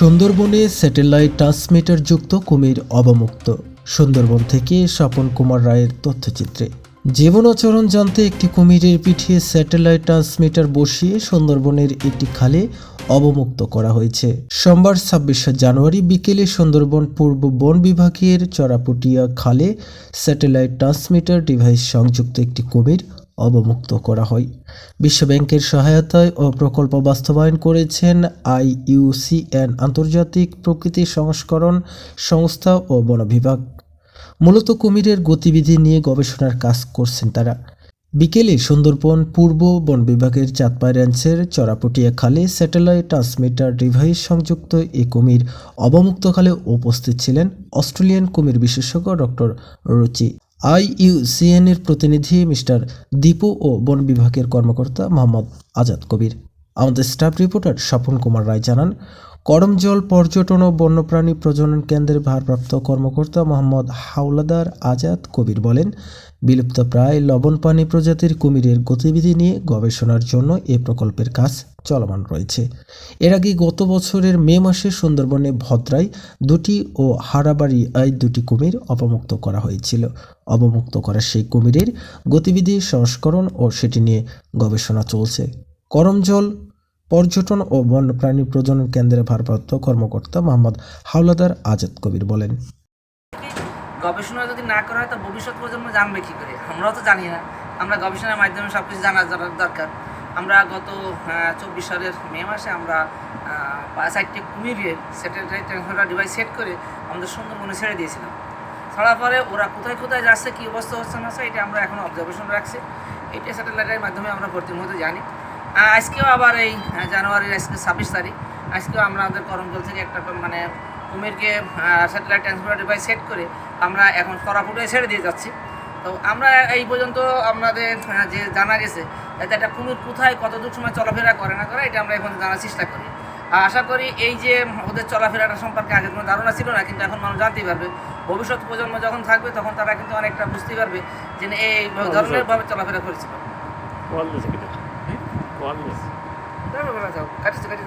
সুন্দরবনে satellite transmitter যুক্ত কুমির অবমুক্ত। সুন্দরবন থেকে স্বপন কুমার রায়ের তথ্যচিত্রে। জীবনাচরণ জানতে একটি কুমিরের পিঠে স্যাটেলাইট ট্রান্সমিটার বসিয়ে সুন্দরবনের একটি খালে অবমুক্ত করা হয়েছে। সোমবার ছাব্বিশে জানুয়ারি বিকেলে সুন্দরবন পূর্ব বন বিভাগের চরাপুটিয়া খালে স্যাটেলাইট ট্রান্সমিটার ডিভাইস সংযুক্ত একটি কুমির অবমুক্ত করা হয়। বিশ্বব্যাংকের সহায়তায় ও প্রকল্প বাস্তবায়ন করেছেন আইইউসিএন আন্তর্জাতিক প্রকৃতি সংস্করণ সংস্থা ও বন বিভাগ। মূলত কুমিরের গতিবিধি নিয়ে গবেষণার কাজ করছেন তারা। বিকেলে সুন্দরবন পূর্ব বন বিভাগের চাঁদপাই রেঞ্জের চরাপটিয়া খালে স্যাটেলাইট ট্রান্সমিটার ডিভাইস সংযুক্ত এই কুমির অবমুক্ত খালে উপস্থিত ছিলেন অস্ট্রেলিয়ান কুমির বিশেষজ্ঞ ডক্টর রুচি। আইইউসিএন এর প্রতিনিধি মিস্টার দীপু ও বন বিভাগের কর্মকর্তা মোহাম্মদ আজাদ কবির। আমাদের স্টাফ রিপোর্টার স্বপন কুমার রায় জানান করমজল পর্যটন ও বন্যপ্রাণী প্রজনন কেন্দ্রের ভারপ্রাপ্ত কর্মকর্তা মোহাম্মদ হাওলাদার আজাদ কবির বলেন, বিলুপ্ত প্রায় লবণপানি প্রজাতির কুমিরের গতিবিধি নিয়ে গবেষণার জন্য এ প্রকল্পের কাজ চলমান রয়েছে। এর আগে গত বছরের মে মাসে সুন্দরবনে ভদ্রায় দুটি ও হারাবাড়ি এই দুটি কুমির অবমুক্ত করা হয়েছিল। অবমুক্ত করা সেই কুমিরের গতিবিধি সংস্করণ ও সেটি নিয়ে গবেষণা চলছে। করমজল পর্যটন ও বন্যপ্রাণী প্রজনন কেন্দ্রের ভারপ্রাপ্ত কর্মকর্তা মোহাম্মদ হাওলাদার আজাদ কবির বলেন। গবেষণা যদি না করা হয়, তো ভবিষ্যৎ প্রজন্ম জানবে কী করে? আমরাও তো জানি না। আমরা গবেষণার মাধ্যমে সব কিছু জানা দরকার। আমরা গত চব্বিশ সালের মে মাসে আমরা চারটে কুমিরের স্যাটেলাইট ট্রান্সমিটার ডিভাইস সেট করে আমাদের সুন্দরবনে ছেড়ে দিয়েছিলাম। ছাড়ার পরে ওরা কোথায় কোথায় যাচ্ছে, কী অবস্থা হচ্ছে না এটা আমরা এখন অবজারভেশন রাখছি। এটা স্যাটেলাইটের মাধ্যমে আমরা প্রতিনিয়ত জানি। আজকেও আবার এই জানুয়ারির আজকে ছাব্বিশ তারিখ। আজকেও আমরা আমাদের করমজল থেকে একটা মানে কুমিরকে স্যাটেলাইট ট্রান্সমিটার ডিভাইস সেট করে আমরা এখন করাপুটে ছেড়ে দিয়ে যাচ্ছি। তো আমরা এই পর্যন্ত আমাদের আহ, যে জানা গেছে যাতে একটা কুমির কোথায় কতদূর সময় চলাফেরা করে না করে এটা আমরা এখন জানার চেষ্টা করি। আর আশা করি এই যে ওদের চলাফেরাটা সম্পর্কে আগে কোনো ধারণা ছিল না কিন্তু এখন মানুষ জানতেই পারবে। ভবিষ্যৎ প্রজন্ম যখন থাকবে তখন তারা কিন্তু অনেকটা বুঝতেই পারবে যে এই ধরনের ভাবে চলাফেরা করেছিল। Kita. Wireless. যাও, কাটিস কাটিস